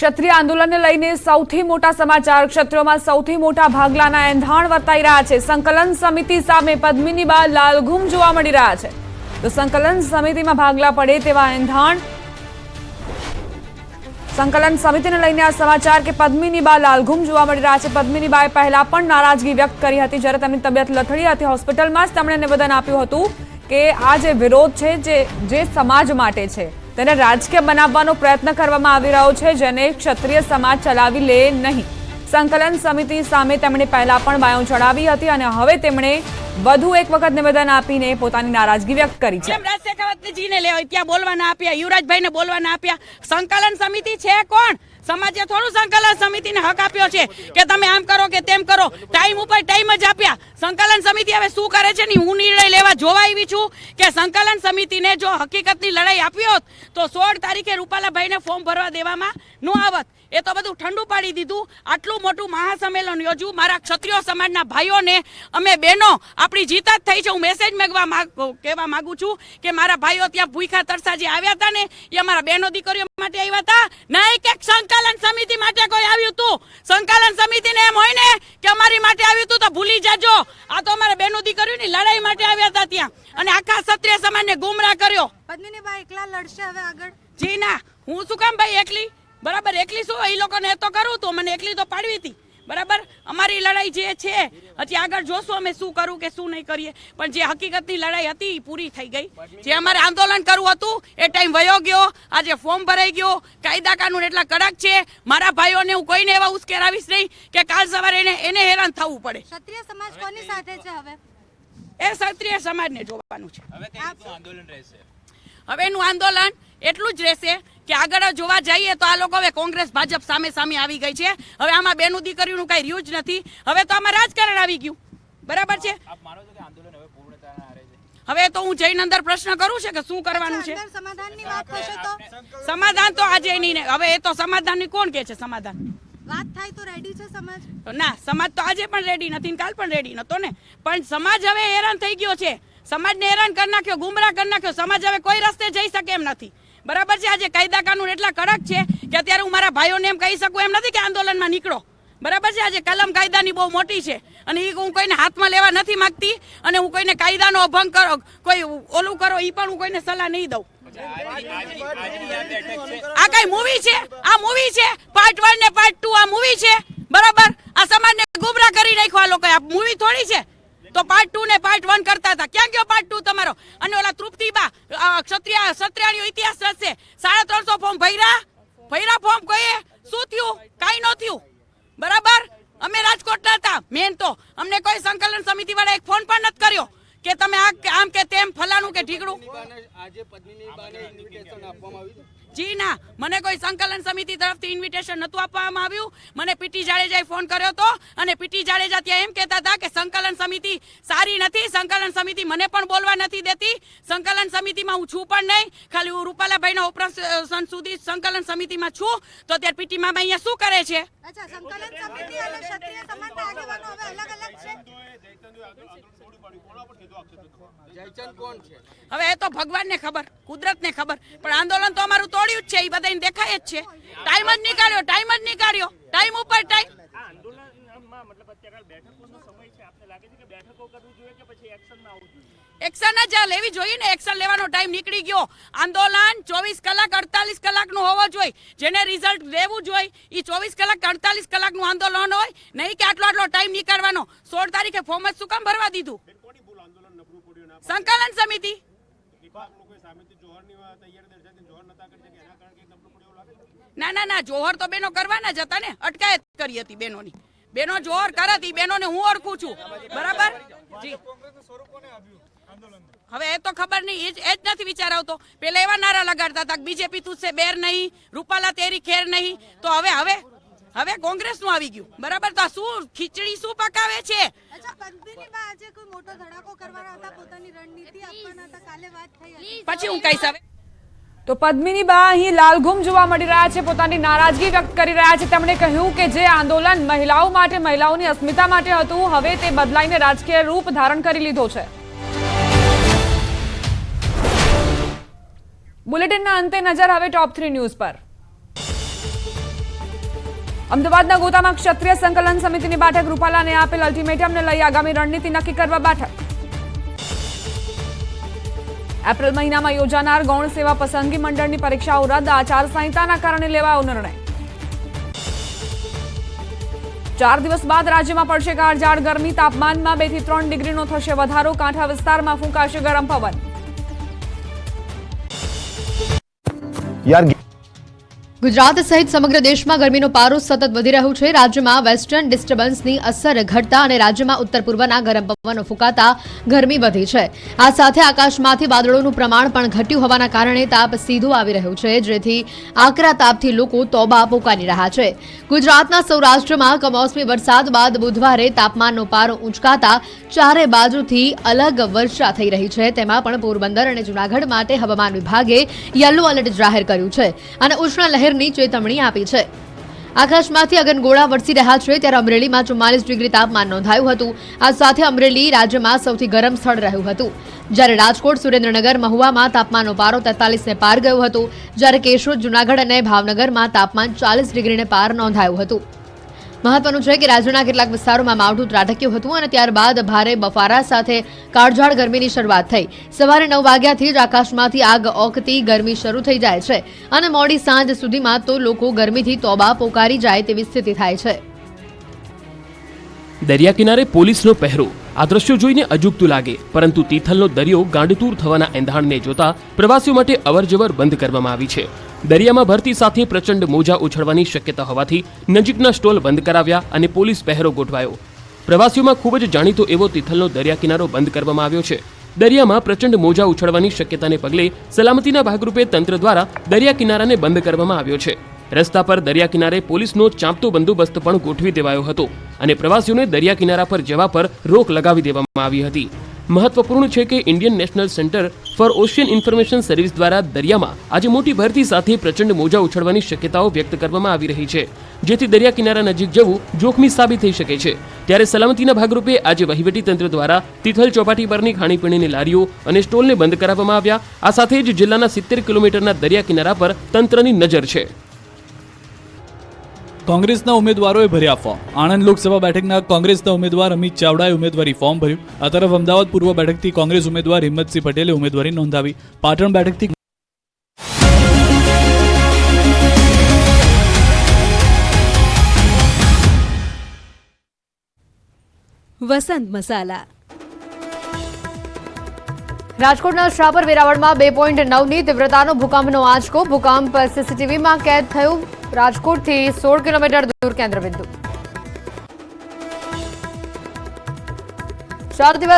ક્ષત્રિય આંદોલનને લઈને સૌથી મોટા સમાચાર ક્ષત્રિયોમાં સૌથી મોટા ભાગલાના એંધાણ વર્તાઈ રહ્યા છે. સંકલન સમિતિ સામે પદ્મિની બા લાલઘુમ જોવા મળી રહ્યા છે. તો સંકલન સમિતિમાં ભાગલા પડે તેવા એંધાણ. સંકલન સમિતિને લઈને આ સમાચાર કે પદ્મિની બા લાલઘુમ જોવા મળી રહ્યા છે. પદ્મિની બાએ પહેલા પણ નારાજગી વ્યક્ત કરી હતી જ્યારે તેમની તબિયત લથડી હતી. હોસ્પિટલમાં જ તેમણે નિવેદન આપ્યું હતું કે આ જે વિરોધ છે, જે જે સમાજ માટે છે તેને રાજકીય બનાવવાનો પ્રયત્ન કરવામાં આવી રહ્યો છે, જેને ક્ષત્રિય સમાજ ચલાવી લે નહીં. સંકલન સમિતિ સામે તેમણે પહેલા પણ બાયો ચડાવી હતી અને હવે તેમણે વધુ એક વખત નિવેદન આપીને પોતાની નારાજગી વ્યક્ત કરી છે. રાજ જીને લેવાય, ત્યાં બોલવાના આપ્યા, યુવરાજભાઈને બોલવાના આપ્યા. સંકલન સમિતિ છે કોણ? સમાજે થોડું સંકલન સમિતિને હક આપ્યો છે કે તમે આમ કરો કે તેમ કરો. ટાઈમ ઉપર ટાઈમ જ આપ્યા. સંકલન સમિતિ હવે શું કરે છે ને હું નિર્ણય લેવા જોવા આવી છું કે સંકલન સમિતિને જો હકીકતની લડાઈ આપી હોત, તો સોળ તારીખે રૂપાલાભાઈને ફોર્મ ભરવા દેવામાં ન આવત. એ તો બધું ઠંડુ પાડી દીધું. આટલું મોટું મહાસંમેલન યોજ્યું. મારા ક્ષત્રિય સમાજના ભાઈઓને, અમે બહેનો આપણી જીત જ થઈ છે. હું મેસેજ મેગવા માંગ- કહેવા માંગુ છું કે મારા ભાઈઓ ત્યાં ભૂખા તરસા જે આવ્યા હતા ને એ અમારા બહેનો દીકરીઓ માટે આવ્યા હતા. ના એક એક સંકલન સમિતિ માટે કોઈ આવ્યું હતું સંકલન સમિતિને એમ હોય ને કે અમારી માટે આવ્યું હતું તો ભૂલી જાજો. આ તો અમારા બહેનો દીકરીઓની લડાઈ માટે આવ્યા હતા ત્યાં. અને આખા ક્ષત્રિય સમાજને ગુમરાહ કર્યો. પદ્મિની બા એકલા લડશે હવે આગળ? જી ના. હું શું કામ ભાઈ એકલી? બરાબર એકલી શું? એ લોકોને એ તો કરું તું. મને એકલી તો પાડવી હતી. બરાબર? અમારી લડાઈ જે છે હજી આગળ જોશું અમે શું કરવું કે શું નહીં કરીએ. પણ જે હકીકતની લડાઈ હતી એ પૂરી થઈ ગઈ. જે અમારે આંદોલન કરવું હતું એ ટાઈમ વયો ગયો. આજે ફોર્મ ભરાઈ ગયો. કાયદા કાનૂન એટલા કડક છે. મારા ભાઈઓને હું કોઈને એવા ઉશ્કેરાવીશ નહીં કે કાલ સવારે એને એને હેરાન થવું પડે. ક્ષત્રિય સમાજ કોની સાથે છે હવે? એ ક્ષત્રિય સમાજને જોવાનું છે. હવે એનું આંદોલન એટલું જ રહેશે કે આગળ જોવા જઈએ તો આ લોકો હવે કોંગ્રેસ ભાજપ સામે સામે આવી ગઈ છે. હવે આમાં બેનું દીકરીનું કઈ રહ્યું જ નથી. હવે તો આમાં રાજકારણ આવી ગયું. બરાબર છે? હવે પૂર્ણતાના આરે છે? હવે તો હું જઈને અંદર પ્રશ્ન કરું છે કે શું કરવાનું છે? સમાધાનની વાત થશે તો? સમાધાન તો આજે નહીં ને. હવે એ તો સમાધાનની કોણ કે છે સમાધાન? વાત થાય તો રેડી છે સમાજ. ના સમાજ તો આજે પણ રેડી નથી ને કાલ પણ રેડી નતો ને. પણ સમાજ હવે હેરાન થઈ ગયો છે. સમાજને હેરાન કરી નાખ્યો ગુમરાહ કરી નાખ્યો. સમાજ હવે કોઈ રસ્તે જઈ શકે એમ નથી. બરાબર છે? આજે કાયદા કાનૂન એટલા કડક છે કે અત્યારે હું મારા ભાઈઓને એમ કહી શકું, એમ નથી કે આંદોલનમાં નીકળો. બરાબર છે? આજે કલમ કાયદાની બહુ મોટી છે. અને એ હું કોઈને હાથમાં લેવા નથી માગતી અને હું કોઈને કાયદાનો અભંગ કરો, કોઈ ઓલું કરો એ પણ હું કોઈને સલાહ નહીં દઉં. આ કઈ મૂવી છે? આ મૂવી છે? પાર્ટ વન ને પાર્ટ ટુ આ મૂવી છે બરાબર આ સમાજને ગુમરાહ કરી નાખ્યો આ લોકો આ મૂવી થોડી છે તો પાર્ટ ટુ ને પાર્ટ વન કરતા હતા ક્યાં ગયો પાર્ટ ટુ તમારો અને ઓલા તૃપ્તિબા અ, ક્ષત્રિય ક્ષત્રિયાણીઓ ઇતિહાસ રચશે સાડા ત્રણસો ફોર્મ ભર્યા ભર્યા ફોર્મ કહીએ શું થયું કાંઈ ન થયું બરાબર? અમે રાજકોટના હતા મેન તો. અમને કોઈ સંકલન સમિતિ વાળા એક ફોન પણ નથી કર્યો કે તમે આ આમ કે તેમ ફલાણું કે ઠીકડું આજે પદ્મિની બાને ઇન્વિટેશન આપવામાં આવ્યું જી ના, મને કોઈ સંકલન સમિતિ તરફથી ઇન્વિટેશન નતું આપવામાં આવ્યું. મને પીટી જાડેજાએ ફોન કર્યો હતો અને પીટી જાડેજા ત્યાં એમ કહેતા હતા કે સંકલન સમિતિ સારી નથી, સંકલન સમિતિ મને પણ બોલવા નથી દેતી. સંકલન સમિતિમાં હું છું પણ નહીં. ખાલી હું રૂપાલાભાઈના ઓપરેશન સુધી સંકલન સમિતિમાં છું. તો ત્યારે પીટી મામા અહીંયા શું કરે છે? અચ્છા, સંકલન સમિતિ અને ક્ષત્રિય સમાજના આગેવાનો હવે અલગ અલગ છે જયચંદ કોણ છે હવે એ તો ભગવાનને ખબર, કુદરતને ખબર. પણ આંદોલન તો અમારું તોડ્યું જ છે, એ બધાને દેખાય જ છે. ટાઈમ જ નીકાળ્યો ટાઈમ જ નીકાળ્યો. ટાઈમ ઉપર ટાઈમ આંદોલનમાં મતલબ અત્યારે બેઠકોનો સમય છે આપને લાગે છે કે બેઠકો કરવી જોઈએ કે પછી એક્શનમાં આવવું જોઈએ? એક્શન જ આ લેવી જોઈએ ને એક્શન લેવાનો ટાઈમ નીકળી ગયો. આંદોલન ચોવીસ કલાક અડતાલીસ કલાકનું હોવો જોઈએ. જેને રિઝલ્ટ લેવું જોઈએ એ ચોવીસ કલાક અડતાલીસ કલાકનું આંદોલન હોય નહીં કે આટલો આટલો ટાઈમ નીકાળવાનો. સોળ તારીખે ફોર્મ જ શું કામ ભરવા દીધું? સંકલન સમિતિ. ના ના ના જોહર તો બેનો કરવાના જ હતા ને. અટકાયત કરી હતી બેનોની. બેનો જોહર કરતી બેનોને હું ઓળખું છું. બરાબર? જી. હવે એ તો ખબર નહીં એ જ નથી વિચાર આવતો. પેલા એવા નારા લગાડતા હતા બીજેપી તુસે બેર નહીં રૂપાલા તેરી ખેર નહીં. તો હવે હવે હવે કોંગ્રેસનું આવી ગયું. બરાબર? તો શું ખીચડી શું પકાવે છે? પછી હું કહીશ હવે. તો પદ્મિની બા અહીં લાલઘુમ જોવા મળી રહ્યા છે, પોતાની નારાજગી વ્યક્ત કરી રહ્યા છે. તેમણે કહ્યું કે જે આંદોલન મહિલાઓ માટે, મહિલાઓની અસ્મિતા માટે હતું, હવે તે બદલાઈને રાજકીય રૂપ ધારણ કરી લીધો છે. બુલેટિનના અંતે નજર હવે ટોપ થ્રી ન્યૂઝ પર. અમદાવાદના ગોતામાં ક્ષત્રિય સંકલન સમિતિની બેઠક, રૂપાલાને આપેલ અલ્ટિમેટમને લઈ આગામી રણનીતિ નક્કી કરવા બેઠક. એપ્રિલ મહિનામાં યોજાનાર ગૌણ સેવા પસંદગી મંડળની પરીક્ષાઓ રદ. આચારસંહિતાના કારણે લેવાયો નિર્ણય. ચાર દિવસ બાદ રાજ્યમાં પડશે કાળઝાળ ગરમી તાપમાનમાં બેથી ત્રણ ડિગ્રીનો થશે વધારો. કાંઠા વિસ્તારમાં ફૂંકાશે ગરમ પવન. यार ગુજરાત સહિત સમગ્ર દેશમાં ગરમીનો પારો સતત વધી રહ્યો છે. રાજ્યમાં વેસ્ટર્ન ડિસ્ટર્બન્સની અસર ઘટતા અને રાજ્યમાં ઉત્તર પૂર્વના ગરમ પવનો ફૂંકાતા ગરમી વધી છે. આ સાથે આકાશમાંથી વાદળોનું પ્રમાણ પણ ઘટ્યું હોવાના કારણે તાપ સીધો આવી રહ્યો છે, જેથી આકરા તાપથી લોકો તોબા પોકારી રહ્યા છે. ગુજરાતના સૌરાષ્ટ્રમાં કમોસમી વરસાદ બાદ બુધવારે તાપમાનનો પારો ઉંચકાતા ચારે બાજુથી અલગ વર્ષા થઈ રહી છે. તેમાં પણ પોરબંદર અને જૂનાગઢ માટે હવામાન વિભાગે યલો એલર્ટ જાહેર કર્યું છે અને ઉષ્ણ લહેરની ચેતવણી આપી છે. આકાશમાંથી અગનગોળા વરસી રહ્યા છે ત્યારે અમરેલીમાં ચુમ્માલીસ ડિગ્રી તાપમાન નોંધાયું હતું. આ સાથે અમરેલી રાજ્યમાં સૌથી ગરમ સ્થળ રહ્યું હતું. જ્યારે રાજકોટ, સુરેન્દ્રનગર, મહુવામાં તાપમાનનો પારો તેતાલીસને પાર ગયો હતો. જ્યારે કેશોદ, જૂનાગઢ અને ભાવનગરમાં તાપમાન ચાલીસ ડિગ્રીને પાર નોંધાયું હતું. મહત્વનું છે કે રાજ્યના કેટલાક વિસ્તારોમાં માવઠું ત્રાટક્યું હતું અને ત્યારબાદ ભારે બફારા સાથે કાળઝાળ ગરમીની શરૂઆત થઈ. સવારે નવ વાગ્યાથી જ આકાશમાંથી આગ ઓકતી ગરમી શરૂ થઈ જાય છે અને મોડી સાંજ સુધીમાં તો લોકો ગરમીથી તોબા પોકારી જાય તેવી સ્થિતિ થાય છે. દરિયા કિનારે પોલીસનો પહેરો. આ દ્રશ્યો જોઈને અજુગતું લાગે, પરંતુ તિથલનો દરિયો ગાંડતૂર થવાના એંધાણને જોતા પ્રવાસીઓ માટે અવરજવર બંધ કરવામાં આવી છે. દરિયામાં ભરતી સાથે પ્રચંડ મોજા ઉછળવાની શક્યતા હોવાથી નજીકના સ્ટોલ બંધ કરાવ્યા અને પોલીસ પહેરો ગોઠવાયો. પ્રવાસીઓમાં ખૂબ જ જાણીતો એવો તિથલનો દરિયા કિનારો બંધ કરવામાં આવ્યો છે. દરિયામાં પ્રચંડ મોજા ઉછળવાની શક્યતાને પગલે સલામતીના ભાગરૂપે તંત્ર દ્વારા દરિયા કિનારાને બંધ કરવામાં આવ્યો છે. રસ્તા પર દરિયા કિનારે પોલીસનો ચાંપતો બંદોબસ્ત પણ ગોઠવી દેવાયો હતો અને પ્રવાસીઓને દરિયા કિનારા પર જવા પર રોક લગાવી દેવામાં આવી હતી. મહત્વપૂર્ણ છે કે Indian national centre for ocean information service દ્વારા દરિયામાં આજે મોટી ભરતી સાથે પ્રચંડ મોજા ઉછળવાની શક્યતાઓ વ્યક્ત કરવામાં આવી રહી છે. જેથી દરિયા કિનારા નજીક જવું જોખમી સાબિત થઈ શકે છે. ત્યારે સલામતીના ભાગરૂપે આજે વહીવટી તંત્ર દ્વારા તિથલ ચોપાટી પરની ખાણીપીણીની લારીઓ અને સ્ટોલને બંધ કરાવવામાં આવ્યા. આ સાથે જ જિલ્લાના સિત્તેર કિલોમીટરના દરિયા કિનારા પર તંત્રની નજર છે. કોંગ્રેસના ઉમેદવારોએ ભર્યા ફોર્મ આણંદ લોકસભા બેઠકના કોંગ્રેસના ઉમેદવાર અમિત ચાવડાએ ઉમેદવારી ફોર્મ ભર્યું. આ તરફ અમદાવાદ પૂર્વ બેઠકથી કોંગ્રેસ ઉમેદવાર હિંમતસિંહ પટેલે ઉમેદવારી નોંધાવી. પાટણ બેઠકથી વસંત મસાલા રાજકોટના શ્રાપર વેરાવળમાં બે પોઈન્ટ નવની તીવ્રતાનો ભૂકંપનો આંચકો. ભૂકંપ સીસીટીવીમાં કેદ થયું. રાજકોટથી સોળ કિલોમીટર દૂર કેન્દ્રબિંદુ. ચાર દિવસ